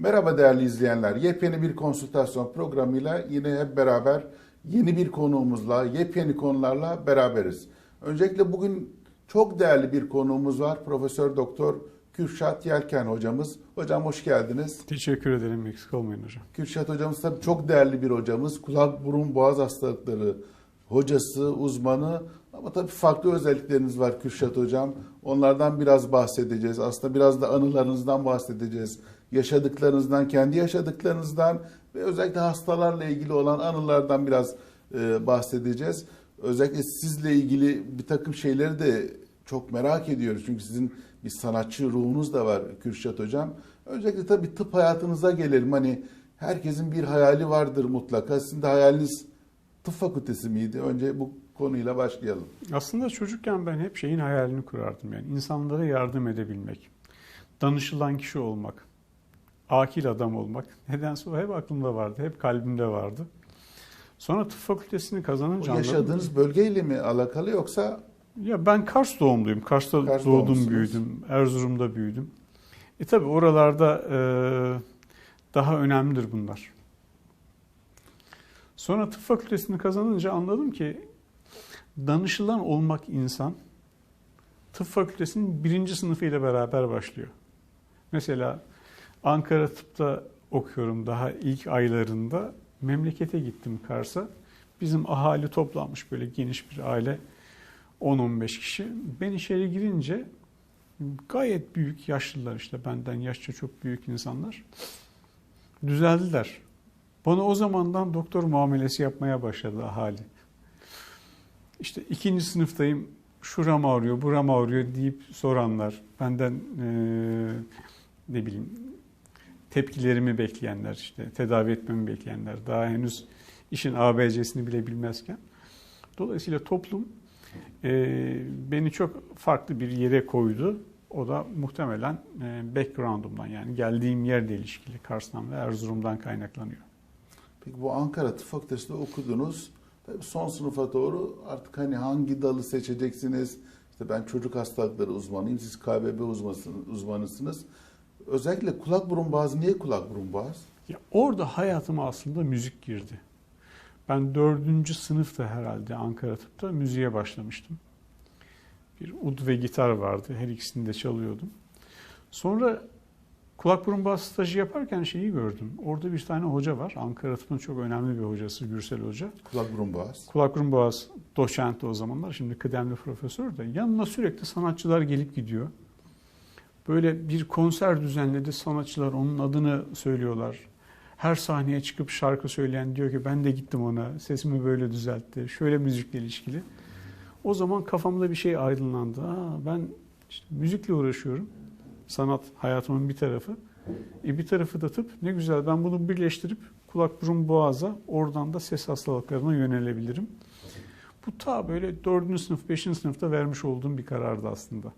Merhaba değerli izleyenler. Yepyeni bir konsültasyon programıyla yine hep beraber yeni bir konuğumuzla, yepyeni konularla beraberiz. Öncelikle bugün çok değerli bir konuğumuz var. Profesör Doktor Kürşat Yelken hocamız. Hocam hoş geldiniz. Teşekkür ederim. Eksik olmayın hocam. Kürşat hocamız tabii çok değerli bir hocamız. Kulak, burun, boğaz hastalıkları hocası, uzmanı ama tabii farklı özellikleriniz var Kürşat hocam. Onlardan biraz bahsedeceğiz. Aslında biraz da anılarınızdan bahsedeceğiz. Yaşadıklarınızdan, kendi yaşadıklarınızdan ve özellikle hastalarla ilgili olan anılardan biraz e, bahsedeceğiz. Özellikle sizle ilgili bir takım şeyleri de çok merak ediyoruz. Çünkü sizin bir sanatçı ruhunuz da var Kürşat hocam. Öncelikle tabii tıp hayatınıza gelelim. Hani herkesin bir hayali vardır mutlaka. Sizin de hayaliniz tıp fakültesi miydi? Önce bu konuyla başlayalım. Aslında çocukken ben hep şeyin hayalini kurardım. Yani insanlara yardım edebilmek, danışılan kişi olmak, akil adam olmak. Nedense o hep aklımda vardı, hep kalbimde vardı. Sonra tıp fakültesini kazanınca O yaşadığınız bölgeyle mi alakalı yoksa Ya ben Kars doğumluyum. Kars'ta Kars doğdum, doğumlusunuz. büyüdüm. Erzurum'da büyüdüm. E tabi oralarda e, daha önemlidir bunlar. Sonra tıp fakültesini kazanınca anladım ki danışılan olmak insan tıp fakültesinin birinci sınıfıyla beraber başlıyor. Mesela Ankara Tıp'ta okuyorum daha ilk aylarında. Memlekete gittim Kars'a. Bizim ahali toplanmış böyle geniş bir aile. 10-15 kişi. Ben içeri girince gayet büyük yaşlılar işte benden yaşça çok büyük insanlar. Düzeldiler. Bana o zamandan doktor muamelesi yapmaya başladı ahali. İşte ikinci sınıftayım, şuram ağrıyor, buram ağrıyor deyip soranlar, benden eee, ne bileyim tepkilerimi bekleyenler, işte tedavi etmemi bekleyenler, daha henüz işin ABC'sini bile bilmezken. Dolayısıyla toplum e, beni çok farklı bir yere koydu. O da muhtemelen e, background'umdan yani geldiğim yerle ilişkili Kars'tan ve Erzurum'dan kaynaklanıyor. peki bu Ankara Tıp Fakültesi'nde okudunuz. Son sınıfa doğru artık hani hangi dalı seçeceksiniz? İşte ben çocuk hastalıkları uzmanıyım. Siz KBB uzmanısınız. Özellikle kulak burun boğaz. Niye kulak burun boğaz? Ya orada hayatıma aslında müzik girdi. Ben dördüncü sınıfta herhalde Ankara Tıp'ta müziğe başlamıştım. Bir ud ve gitar vardı. Her ikisini de çalıyordum. Sonra kulak burun boğaz stajı yaparken şeyi gördüm. Orada bir tane hoca var. Ankara Tıp'ın çok önemli bir hocası Gürsel Hoca. Kulak burun boğaz. Kulak burun boğaz doçenti o zamanlar. Şimdi kıdemli profesör de. Yanına sürekli sanatçılar gelip gidiyor. Böyle bir konser düzenledi. Sanatçılar onun adını söylüyorlar. Her sahneye çıkıp şarkı söyleyen diyor ki ben de gittim ona. Sesimi böyle düzeltti. Şöyle müzikle ilişkili. O zaman kafamda bir şey aydınlandı. Aa, ben işte müzikle uğraşıyorum. Sanat hayatımın bir tarafı. E bir tarafı da tıp. Ne güzel ben bunu birleştirip kulak burun boğaza oradan da ses hastalıklarına yönelebilirim. Bu ta böyle dördüncü sınıf, beşinci sınıfta vermiş olduğum bir karardı aslında.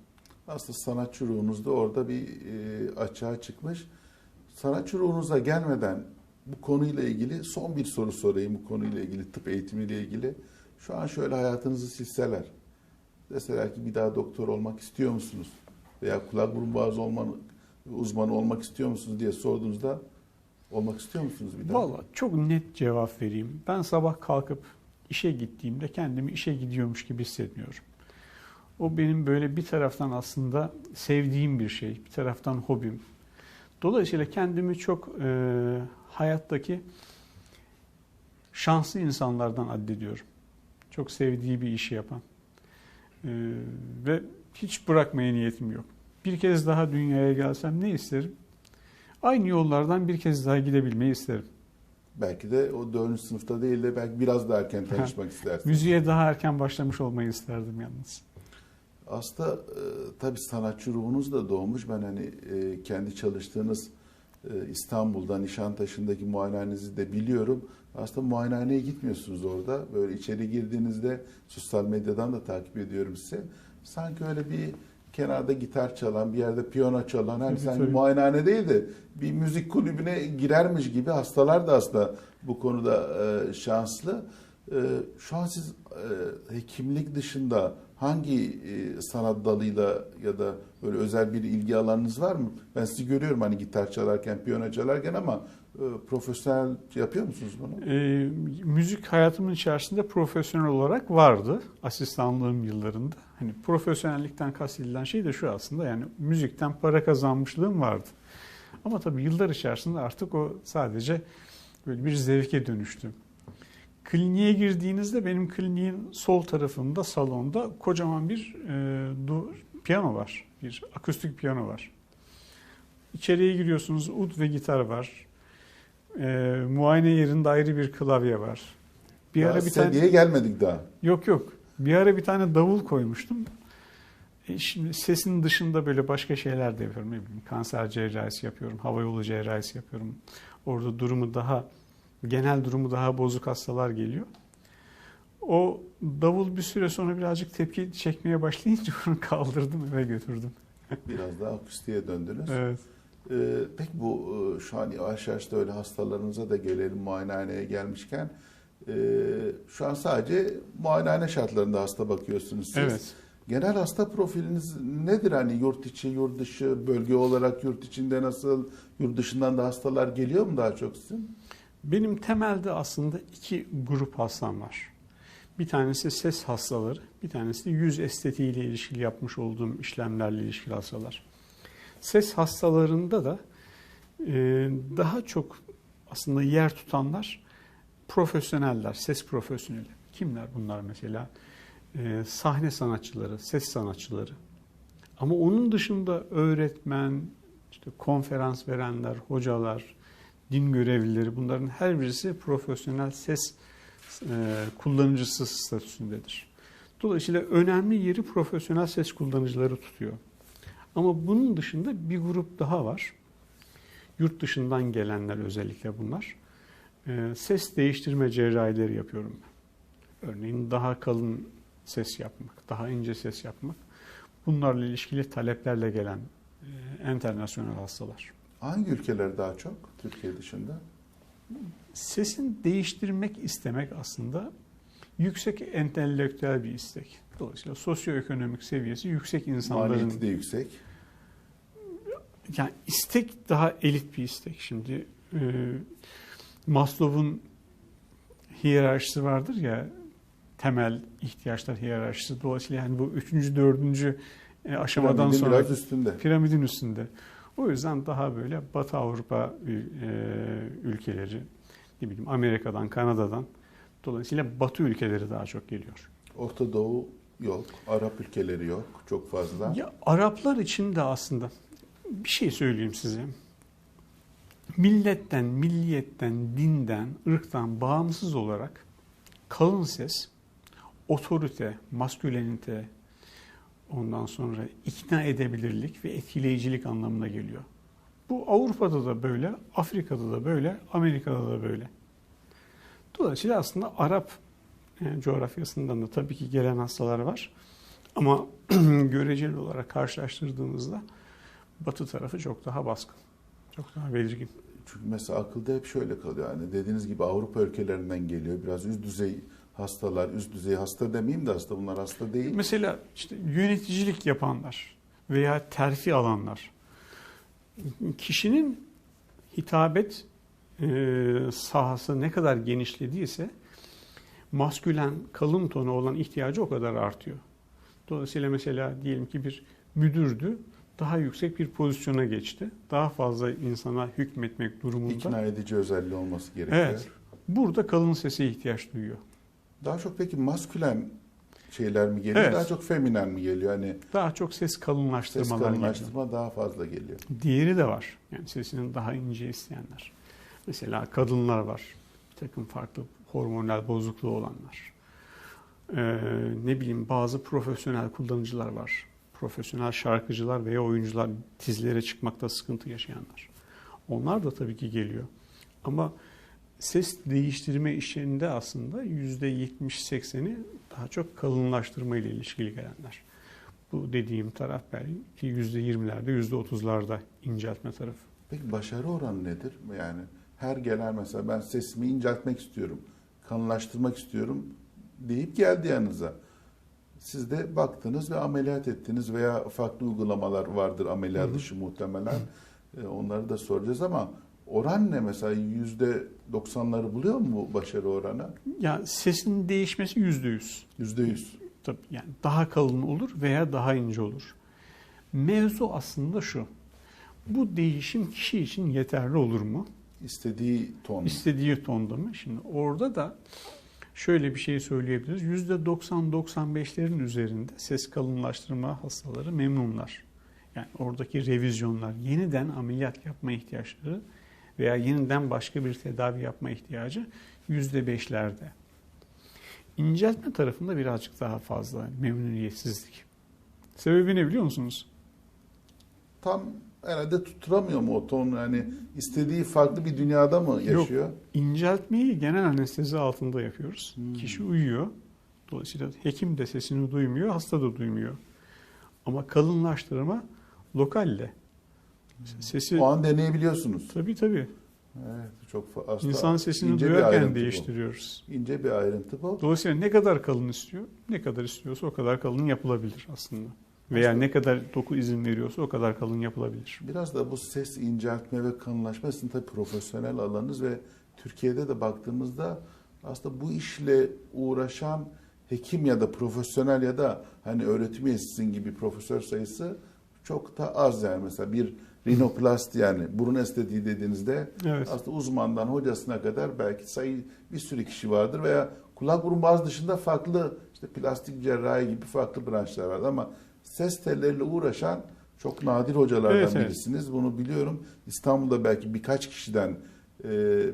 Aslında sanatçı ruhunuz da orada bir e, açığa çıkmış. Sanatçı ruhunuza gelmeden bu konuyla ilgili son bir soru sorayım bu konuyla ilgili, tıp eğitimiyle ilgili. Şu an şöyle hayatınızı silseler. Deseler ki bir daha doktor olmak istiyor musunuz? Veya kulak burun boğaz olmanı, uzmanı olmak istiyor musunuz diye sorduğunuzda olmak istiyor musunuz bir daha? Valla çok net cevap vereyim. Ben sabah kalkıp işe gittiğimde kendimi işe gidiyormuş gibi hissetmiyorum. O benim böyle bir taraftan aslında sevdiğim bir şey, bir taraftan hobim. Dolayısıyla kendimi çok e, hayattaki şanslı insanlardan addediyorum. Çok sevdiği bir işi yapan. E, ve hiç bırakmaya niyetim yok. Bir kez daha dünyaya gelsem ne isterim? Aynı yollardan bir kez daha gidebilmeyi isterim. Belki de o dördüncü sınıfta değil de belki biraz daha erken tanışmak istersiniz. Müziğe daha erken başlamış olmayı isterdim yalnız. Aslında e, tabii sanatçı ruhunuz da doğmuş. Ben hani e, kendi çalıştığınız e, İstanbul'da Nişantaşı'ndaki muayenehanenizi de biliyorum. Aslında muayenehaneye gitmiyorsunuz orada. Böyle içeri girdiğinizde sosyal medyadan da takip ediyorum sizi. Sanki öyle bir kenarda gitar çalan, bir yerde piyano çalan, hani tabii. muayenehane değil de bir müzik kulübüne girermiş gibi hastalar da aslında bu konuda e, şanslı. E, şu an siz e, hekimlik dışında hangi e, sanat dalıyla ya da böyle özel bir ilgi alanınız var mı? Ben sizi görüyorum hani gitar çalarken, piyano çalarken ama e, profesyonel yapıyor musunuz bunu? E, müzik hayatımın içerisinde profesyonel olarak vardı asistanlığım yıllarında. Hani profesyonellikten kastedilen şey de şu aslında yani müzikten para kazanmışlığım vardı. Ama tabii yıllar içerisinde artık o sadece böyle bir zevke dönüştü. Kliniğe girdiğinizde benim kliniğin sol tarafında salonda kocaman bir e, du, piyano var. Bir akustik piyano var. İçeriye giriyorsunuz ud ve gitar var. E, muayene yerinde ayrı bir klavye var. Bir Daha ara bir tane gelmedik daha. yok yok. Bir ara bir tane davul koymuştum. E şimdi sesin dışında böyle başka şeyler de yapıyorum. Ne bileyim kanser cerrahisi yapıyorum, hava yolu cerrahisi yapıyorum. Orada durumu daha genel durumu daha bozuk hastalar geliyor. O davul bir süre sonra birazcık tepki çekmeye başlayınca onu kaldırdım eve götürdüm. Biraz daha akustiğe döndünüz. Evet. Ee, peki bu e, şu an yavaş yavaş da öyle hastalarınıza da gelelim muayenehaneye gelmişken. Ee, şu an sadece muayenehane şartlarında hasta bakıyorsunuz siz. Evet. Genel hasta profiliniz nedir? Hani yurt içi, yurt dışı, bölge olarak yurt içinde nasıl, yurt dışından da hastalar geliyor mu daha çok sizin? Benim temelde aslında iki grup hastam var. Bir tanesi ses hastaları, bir tanesi de yüz estetiğiyle ilişkili yapmış olduğum işlemlerle ilişkili hastalar. Ses hastalarında da e, daha çok aslında yer tutanlar profesyoneller, ses profesyoneli. Kimler bunlar mesela? E, sahne sanatçıları, ses sanatçıları. Ama onun dışında öğretmen, işte konferans verenler, hocalar, din görevlileri bunların her birisi profesyonel ses e, kullanıcısı statüsündedir. Dolayısıyla önemli yeri profesyonel ses kullanıcıları tutuyor. Ama bunun dışında bir grup daha var. Yurt dışından gelenler özellikle bunlar. E, ses değiştirme cerrahileri yapıyorum ben. Örneğin daha kalın ses yapmak, daha ince ses yapmak. Bunlarla ilişkili taleplerle gelen e, internasyonel hastalar. Hangi ülkeler daha çok Türkiye dışında? Sesin değiştirmek istemek aslında yüksek entelektüel bir istek. Dolayısıyla sosyoekonomik seviyesi yüksek insanların Maliyeti de yüksek. yani istek daha elit bir istek. Şimdi e, Maslow'un hiyerarşisi vardır ya temel ihtiyaçlar hiyerarşisi. Dolayısıyla yani bu üçüncü, dördüncü e, aşamadan Piramidin sonra biraz üstünde. piramidin üstünde. O yüzden daha böyle Batı Avrupa e, ülkeleri, ne bileyim Amerika'dan, Kanada'dan dolayısıyla Batı ülkeleri daha çok geliyor. Orta Doğu yok, Arap ülkeleri yok çok fazla. Ya Araplar için de aslında bir şey söyleyeyim size. Milletten, milliyetten, dinden, ırktan bağımsız olarak kalın ses, otorite, maskülenite, ondan sonra ikna edebilirlik ve etkileyicilik anlamına geliyor. Bu Avrupa'da da böyle, Afrika'da da böyle, Amerika'da da böyle. Dolayısıyla aslında Arap e, coğrafyasından da tabii ki gelen hastalar var. Ama göreceli olarak karşılaştırdığımızda batı tarafı çok daha baskın. Çok daha belirgin. Çünkü mesela akılda hep şöyle kalıyor. Yani dediğiniz gibi Avrupa ülkelerinden geliyor. Biraz üst düzey hastalar, üst düzey hasta demeyeyim de hasta bunlar hasta değil. Mesela işte yöneticilik yapanlar veya terfi alanlar kişinin hitabet e, sahası ne kadar genişlediyse maskülen kalın tonu olan ihtiyacı o kadar artıyor. Dolayısıyla mesela diyelim ki bir müdürdü daha yüksek bir pozisyona geçti. Daha fazla insana hükmetmek durumunda. İkna edici özelliği olması gerekiyor. Evet. Burada kalın sese ihtiyaç duyuyor. Daha çok peki maskülen şeyler mi geliyor? Evet. Daha çok feminen mi geliyor? Hani Daha çok ses ses kalınlaştırmalar geliyor. kalınlaştırma daha fazla geliyor. Diğeri de var. Yani sesinin daha ince isteyenler. Mesela kadınlar var. Bir takım farklı hormonal bozukluğu olanlar. Ee, ne bileyim bazı profesyonel kullanıcılar var. Profesyonel şarkıcılar veya oyuncular dizlere çıkmakta sıkıntı yaşayanlar. Onlar da tabii ki geliyor. Ama ses değiştirme işinde aslında %70-80'i daha çok kalınlaştırma ile ilişkili gelenler. Bu dediğim taraf belki %20'lerde, %30'larda inceltme tarafı. Peki başarı oranı nedir? Yani her gelen mesela ben sesimi inceltmek istiyorum, kalınlaştırmak istiyorum deyip geldi yanınıza. Siz de baktınız ve ameliyat ettiniz veya farklı uygulamalar vardır ameliyat dışı muhtemelen. E, Onları da soracağız ama oran ne mesela yüzde 90'ları buluyor mu bu başarı oranı? Ya sesin değişmesi yüzde yüz. Yüzde yüz. Tabii yani daha kalın olur veya daha ince olur. Mevzu aslında şu. Bu değişim kişi için yeterli olur mu? İstediği ton. İstediği tonda mı? Şimdi orada da şöyle bir şey söyleyebiliriz. %90-95'lerin üzerinde ses kalınlaştırma hastaları memnunlar. Yani oradaki revizyonlar, yeniden ameliyat yapma ihtiyaçları veya yeniden başka bir tedavi yapma ihtiyacı %5'lerde. İnceltme tarafında birazcık daha fazla memnuniyetsizlik. Sebebi ne biliyor musunuz? Tam herhalde tutturamıyor mu o ton yani istediği farklı bir dünyada mı yaşıyor? İnceltmeyi genel anestezi altında yapıyoruz. Hmm. Kişi uyuyor. Dolayısıyla hekim de sesini duymuyor, hasta da duymuyor. Ama kalınlaştırma lokalle. Sesi O an deneyebiliyorsunuz. tabii tabii. Evet, çok aslında İnsan sesini ince duyarken ayrıntı bu. değiştiriyoruz. İnce bir ayrıntı bu. Dolayısıyla ne kadar kalın istiyor, ne kadar istiyorsa o kadar kalın yapılabilir aslında. Veya ne kadar doku izin veriyorsa o kadar kalın yapılabilir. Biraz da bu ses inceltme ve kanılaşma sizin tabii profesyonel alanınız ve Türkiye'de de baktığımızda aslında bu işle uğraşan hekim ya da profesyonel ya da hani öğretim üyesi gibi profesör sayısı çok da az yani mesela bir rinoplasti yani burun estetiği dediğinizde Evet. aslında uzmandan hocasına kadar belki sayı bir sürü kişi vardır veya kulak burun boğaz dışında farklı işte plastik cerrahi gibi farklı branşlar vardır ama ses telleriyle uğraşan çok nadir hocalardan Evet, evet. birisiniz. Bunu biliyorum. İstanbul'da belki birkaç kişiden e,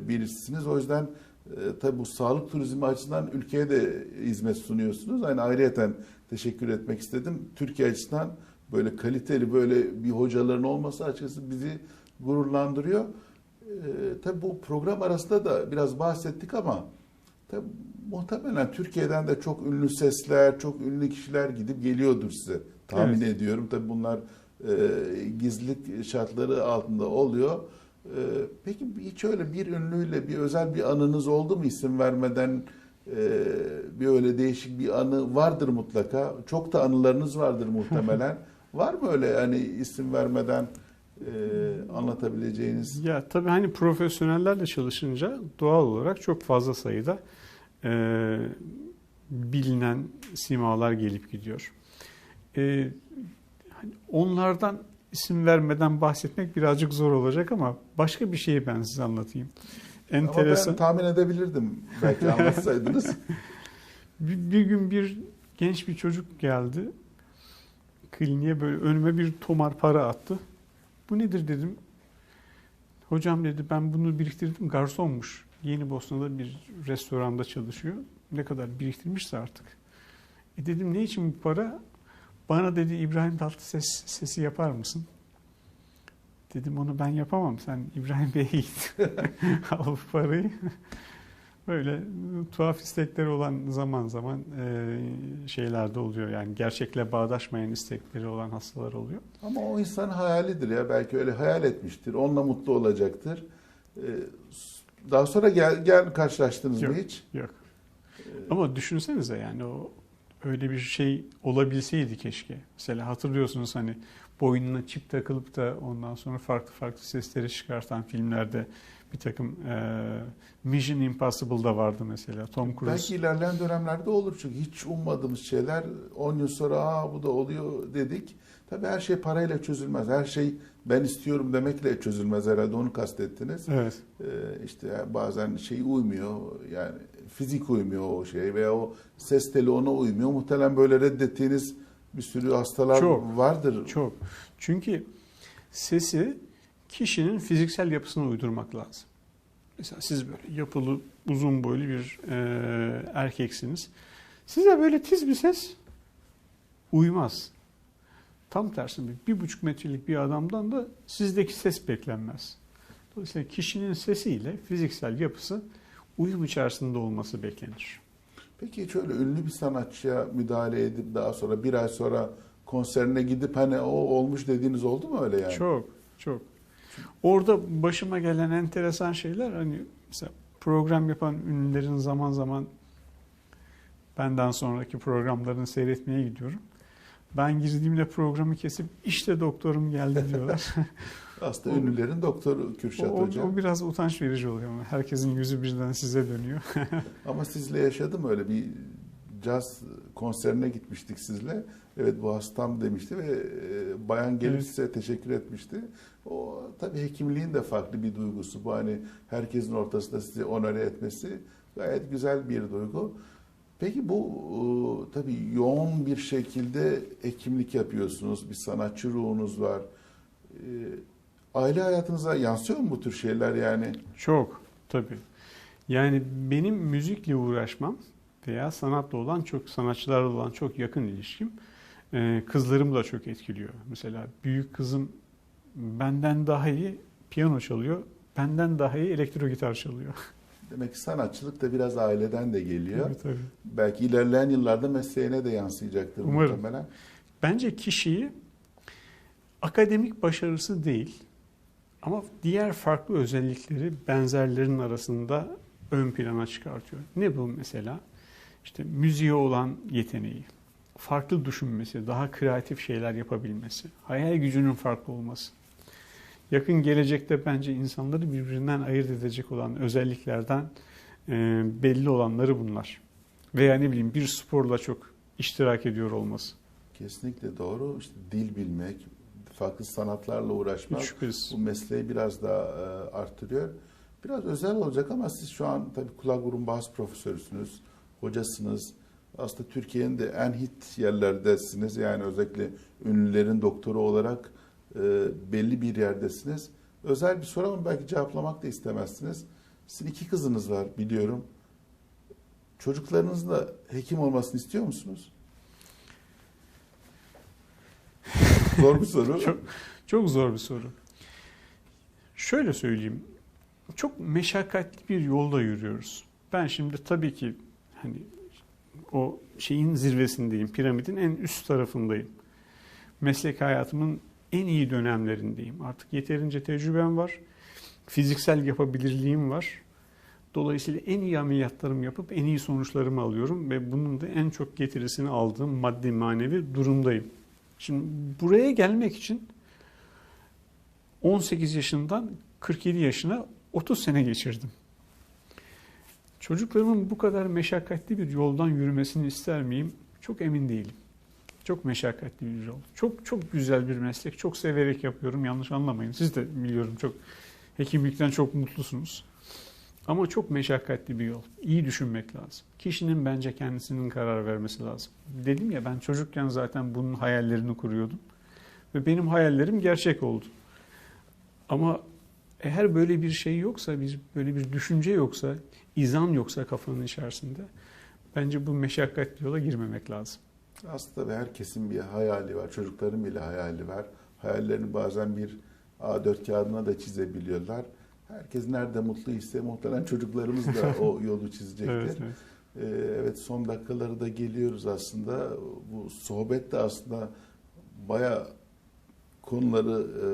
birisiniz. O yüzden e, tabii bu sağlık turizmi açısından ülkeye de hizmet sunuyorsunuz. Yani ayrıyeten teşekkür etmek istedim. Türkiye açısından böyle kaliteli böyle bir hocaların olması açıkçası bizi gururlandırıyor. E, tabii bu program arasında da biraz bahsettik ama tabii muhtemelen Türkiye'den de çok ünlü sesler, çok ünlü kişiler gidip geliyordur size. Tahmin ediyorum. Tabii bunlar e, gizlilik şartları altında oluyor. E, peki hiç öyle bir ünlüyle bir özel bir anınız oldu mu isim vermeden e, bir öyle değişik bir anı vardır mutlaka. Çok da anılarınız vardır muhtemelen. Var mı öyle yani isim vermeden e, anlatabileceğiniz? Ya tabii hani profesyonellerle çalışınca doğal olarak çok fazla sayıda e, bilinen simalar gelip gidiyor. E, hani onlardan isim vermeden bahsetmek birazcık zor olacak ama başka bir şeyi ben size anlatayım. Enteresan. Ama ben tahmin edebilirdim belki anlatsaydınız. Bir, bir gün bir genç bir çocuk geldi. Kliniğe böyle önüme bir tomar para attı. Bu nedir dedim. Hocam dedi ben bunu biriktirdim. Garsonmuş. Yeni Bosna'da bir restoranda çalışıyor. Ne kadar biriktirmişse artık. E dedim ne için bu para? Bana dedi İbrahim Tatlıses sesi yapar mısın? Dedim onu ben yapamam. Sen İbrahim Bey'e git. Al parayı. Böyle tuhaf istekleri olan zaman zaman e, şeyler de oluyor. Yani gerçekle bağdaşmayan istekleri olan hastalar oluyor. Ama o insanın hayalidir ya. Belki öyle hayal etmiştir. Onunla mutlu olacaktır. Ee, Daha sonra gel, gel karşılaştınız mı Yok. hiç? Yok. Ee, Ama düşünsenize yani o öyle bir şey olabilseydi keşke. Mesela hatırlıyorsunuz hani boynuna çip takılıp da ondan sonra farklı farklı sesleri çıkartan filmlerde bir takım e, Mission Impossible'da vardı mesela Tom Cruise. Belki ilerleyen dönemlerde olur çünkü hiç ummadığımız şeyler 10 yıl sonra Aa, bu da oluyor dedik. Tabii her şey parayla çözülmez. Her şey ben istiyorum demekle çözülmez herhalde onu kastettiniz. Evet. Ee, işte bazen şey uymuyor yani fizik uymuyor o şey veya o ses teli ona uymuyor. Muhtemelen böyle reddettiğiniz bir sürü hastalar Çok, vardır. Çok. Çünkü sesi kişinin fiziksel yapısına uydurmak lazım. Mesela siz böyle yapılı, uzun boylu bir e, erkeksiniz. Size böyle tiz bir ses uymaz. Tam tersine bir, bir buçuk metrelik bir adamdan da sizdeki ses beklenmez. Dolayısıyla kişinin sesiyle fiziksel yapısı uyum içerisinde olması beklenir. Peki hiç öyle ünlü bir sanatçıya müdahale edip daha sonra bir ay sonra konserine gidip hani o olmuş dediğiniz oldu mu öyle yani? Çok, çok. Orada başıma gelen enteresan şeyler hani mesela program yapan ünlülerin zaman zaman Benden sonraki programlarını seyretmeye gidiyorum. Ben girdiğimde programı kesip işte doktorum geldi diyorlar. Aslında O- ünlülerin doktoru Kürşat o, Hoca. o biraz utanç verici oluyor ama herkesin yüzü birden size dönüyor. Ama sizle yaşadım öyle bir caz konserine gitmiştik sizle. Evet bu hastam demişti ve e, bayan gelip Evet. size teşekkür etmişti. O tabii hekimliğin de farklı bir duygusu. Bu hani herkesin ortasında sizi onore etmesi gayet güzel bir duygu. Peki bu e, tabii yoğun bir şekilde hekimlik yapıyorsunuz. Bir sanatçı ruhunuz var. E, Aile hayatınıza yansıyor mu bu tür şeyler yani? Çok tabii. Yani benim müzikle uğraşmam veya sanatla olan çok sanatçılarla olan çok yakın ilişkim e, kızlarımı da çok etkiliyor. Mesela büyük kızım benden daha iyi piyano çalıyor, benden daha iyi elektro gitar çalıyor. Demek ki sanatçılık da biraz aileden de geliyor. Tabii, tabii. Belki ilerleyen yıllarda mesleğine de yansıyacaktır Umarım. muhtemelen. Bence kişiyi akademik başarısı değil ama diğer farklı özellikleri benzerlerin arasında ön plana çıkartıyor. Ne bu mesela? İşte müziğe olan yeteneği, farklı düşünmesi, daha kreatif şeyler yapabilmesi, hayal gücünün farklı olması. Yakın gelecekte bence insanları birbirinden ayırt edecek olan özelliklerden e, belli olanları bunlar. Veya ne bileyim bir sporla çok iştirak ediyor olması. Kesinlikle doğru. İşte dil bilmek, farklı sanatlarla uğraşmak bu mesleği biraz daha e, arttırıyor. Biraz özel olacak ama siz şu an tabii kulak burun boğaz profesörüsünüz, hocasınız. Aslında Türkiye'nin de en hit yerlerdesiniz. Yani özellikle ünlülerin doktoru olarak e, belli bir yerdesiniz. Özel bir soru ama belki cevaplamak da istemezsiniz. Sizin iki kızınız var biliyorum. Çocuklarınızın da hekim olmasını istiyor musunuz? Zor bir soru. Çok- Çok zor bir soru. Şöyle söyleyeyim. Çok meşakkatli bir yolda yürüyoruz. Ben şimdi tabii ki hani o şeyin zirvesindeyim. Piramidin en üst tarafındayım. Meslek hayatımın en iyi dönemlerindeyim. Artık yeterince tecrübem var. Fiziksel yapabilirliğim var. Dolayısıyla en iyi ameliyatlarımı yapıp en iyi sonuçlarımı alıyorum ve bunun da en çok getirisini aldığım maddi manevi durumdayım. Şimdi buraya gelmek için 18 yaşından 47 yaşına 30 sene geçirdim. Çocuklarımın bu kadar meşakkatli bir yoldan yürümesini ister miyim? Çok emin değilim. Çok meşakkatli bir yol. Çok çok güzel bir meslek. Çok severek yapıyorum. Yanlış anlamayın. Siz de biliyorum çok hekimlikten çok mutlusunuz. Ama çok meşakkatli bir yol. İyi düşünmek lazım. Kişinin bence kendisinin karar vermesi lazım. Dedim ya ben çocukken zaten bunun hayallerini kuruyordum. Ve benim hayallerim gerçek oldu. Ama eğer böyle bir şey yoksa, bir böyle bir düşünce yoksa, izan yoksa kafanın içerisinde bence bu meşakkatli yola girmemek lazım. Aslında herkesin bir hayali var. Çocukların bile hayali var. Hayallerini bazen bir A4 kağıdına da çizebiliyorlar. Herkes nerede mutlu ise muhtemelen çocuklarımız da o yolu çizecektir. Evet, evet. Ee, evet son dakikaları da geliyoruz aslında. Bu sohbet de aslında baya konuları e,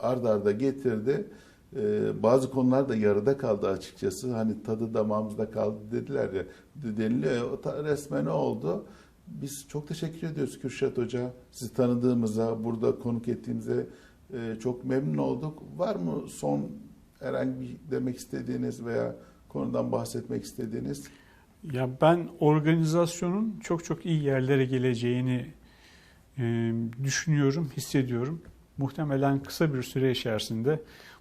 ard arda getirdi. E, bazı konular da yarıda kaldı açıkçası. Hani tadı damağımızda kaldı dediler ya deniliyor. O ta- resmen ne oldu? Biz çok teşekkür ediyoruz Kürşat Hoca. Sizi tanıdığımıza, burada konuk ettiğimize e, çok memnun olduk. Var mı son herhangi bir demek istediğiniz veya konudan bahsetmek istediğiniz? Ya ben organizasyonun çok çok iyi yerlere geleceğini e, düşünüyorum, hissediyorum. Muhtemelen kısa bir süre içerisinde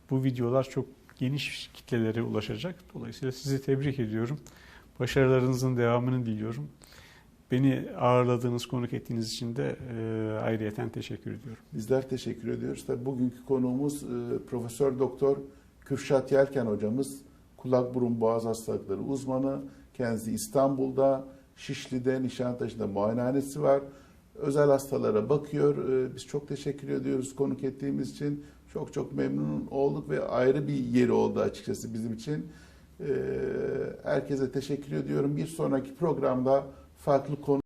bu videolar çok geniş kitlelere ulaşacak. Dolayısıyla sizi tebrik ediyorum. Başarılarınızın devamını diliyorum. Beni ağırladığınız, konuk ettiğiniz için de e, ayrıyeten teşekkür ediyorum. Bizler teşekkür ediyoruz. Tabii bugünkü konuğumuz e, Profesör Doktor Kürşat Yelken hocamız. Kulak burun boğaz hastalıkları uzmanı. Kendisi İstanbul'da, Şişli'de, Nişantaşı'nda muayenehanesi var. Özel hastalara bakıyor. E, Biz çok teşekkür ediyoruz konuk ettiğimiz için. Çok çok memnun olduk ve ayrı bir yeri oldu açıkçası bizim için. E, Herkese teşekkür ediyorum. Bir sonraki programda farklı konu